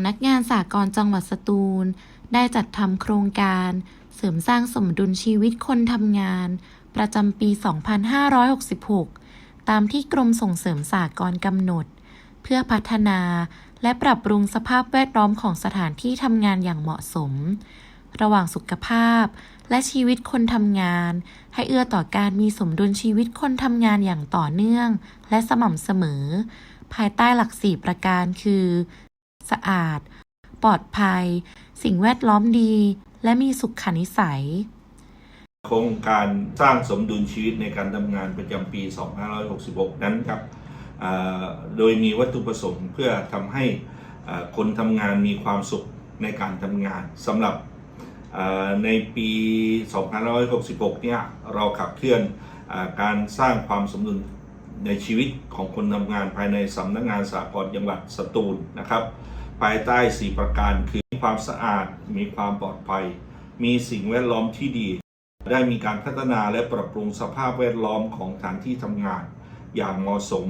ำนักงานสากลจังหวัดสตูล ได้จัดทำโครงการ เสริมสร้างสมดุลชีวิตคนทำงาน ประจำปี 2566 ตามที่กรมส่งเสริมสากลกำหนด เพื่อพัฒนาและปรับปรุงสภาพแวดล้อมของสถานที่ทำงานอย่างเหมาะสม ระหว่างสุขภาพ และชีวิตคนทำงาน ให้เอื้อต่อการมีสมดุลชีวิตคนทำงานอย่างต่อเนื่อง และสม่ำเสมอ ภายใต้หลักสี่ประการคือ สะอาด ปลอดภัย สิ่งแวดล้อมดี และมีสุขนิสัย โครงการสร้างสมดุลชีวิตในการทำงานประจำปี 2566 นั้นครับโดยมีวัตถุประสงค์เพื่อทำให้คนทำงานมีความสุขในการทำงานสำหรับในปี 2566 เนี่ย เราขับเคลื่อนอการสร้างความสมดุล ในชีวิตของคนทำงานภายในสำนักงานสากลจังหวัดสตูลนะครับ ภายใต้ 4 ประการคือมีความสะอาด มีความปลอดภัย มีสิ่งแวดล้อมที่ดี ได้มีการพัฒนาและปรับปรุงสภาพแวดล้อมของสถานที่ทำงาน อย่างเหมาะสม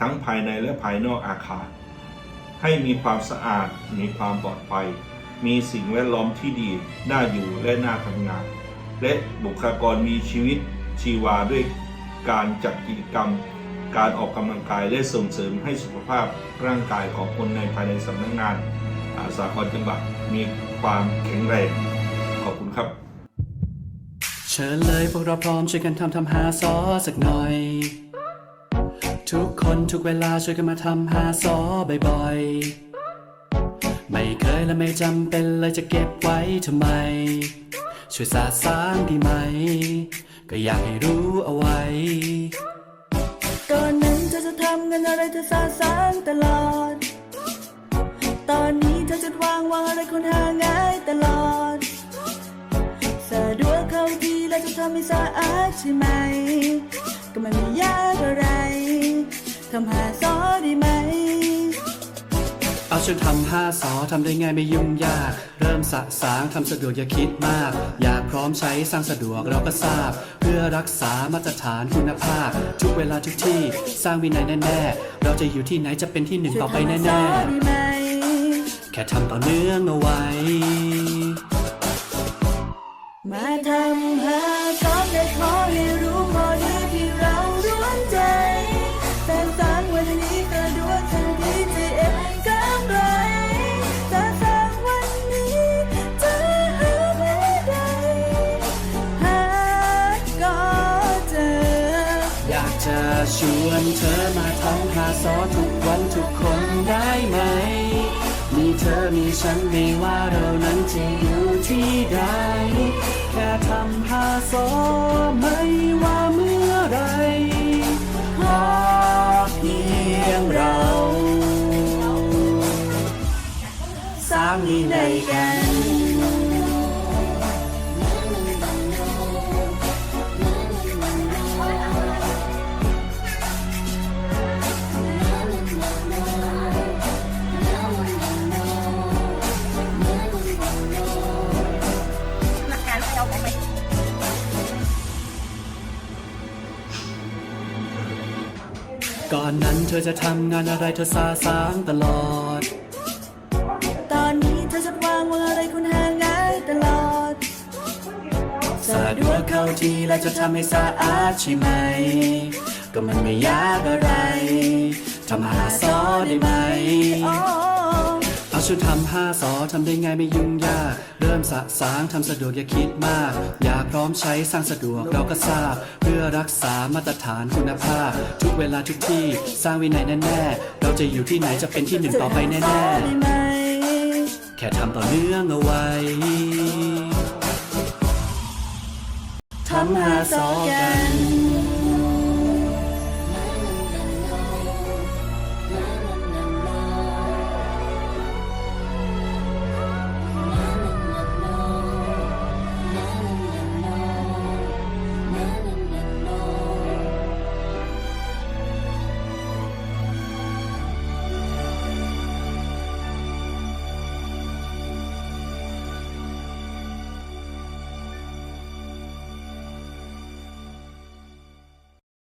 ทั้งภายในและภายนอกอาคาร ให้มีความสะอาด มีความปลอดภัย มีสิ่งแวดล้อมที่ดี น่าอยู่และน่าทำงาน และบุคลากรมีชีวิตชีวาด้วย การจัดกิจกรรม การออกกำลังกายและส่งเสริมให้สุขภาพร่างกายของคนในภายในสำนักงานาสากลจังหวัดมีความแข็งแรง ขอบคุณครับ เชิญเลยพวกเราพร้อมช่วยกันทำทำหาซอสักหน่อย ทุกคนทุกเวลาช่วยกันมาทำหาซอบ่อยๆ ไม่เคยและไม่จำเป็นเลยจะเก็บไว้ทำไม ช่วยสาสางดีไหม ก็อยากให้รู้เอาไว้ ก่อนนั้นเธอจะทำงานอะไรเธอสาสางตลอด ตอนนี้เธอจะวางวางอะไรคนหาง่ายตลอด สะดวกเข้าทีแล้วจะทำให้สะอาดใช่ไหม ก็มันไม่ยากอะไรทำหาซอได้ไหม เอาชุดทำห้าสอทำได้ง่ายไม่ยุ่งยาก เริ่มสะสางทำสะดวกอย่าคิดมาก อยากพร้อมใช้สร้างสะดวกเราก็ทราบ เพื่อรักษามาตรฐานคุณภาพ ทุกเวลาทุกที่สร้างวินัยแน่ๆ เราจะอยู่ที่ไหนจะเป็นที่หนึ่งต่อไปแน่ๆ แค่ทำต่อเนื่องเอาไว้ จะชวนเธอมาทำหาซอทุกวันทุกคนได้ไหม มีเธอมีฉันไม่ว่าเรานั้นจะอยู่ที่ใด แค่ทำหาซอไม่ว่าเมื่อไรขอเพียงเรา สางวินัยกั ก่อนนั้นเธอจะทำงานอะไรเธอสาสางตลอด ตอนนี้เธอจะวางวางอะไรคุณหาง่ายตลอด สะดวกเข้าทีและจะทำให้สะอาดใช่ไหม ก็มันไม่ยากอะไร ทำหาซอได้ไหมโอ้เอา ชุดทำห้าซอทำได้ง่ายไม่ยุ่งยาก เริ่มสะสางทำสะดวกอย่าคิดมาก อยากพร้อมใช้สร้างสะดวกเราก็ทราบ เพื่อรักษามาตรฐานคุณภาพ ทุกเวลาทุกที่สร้างวินัยแน่ๆ เราจะอยู่ที่ไหนจะเป็นที่หนึ่งต่อไปแน่ได้ไหมๆแค่ทำต่อเนื่องเอาไว้ทำหาซอกัน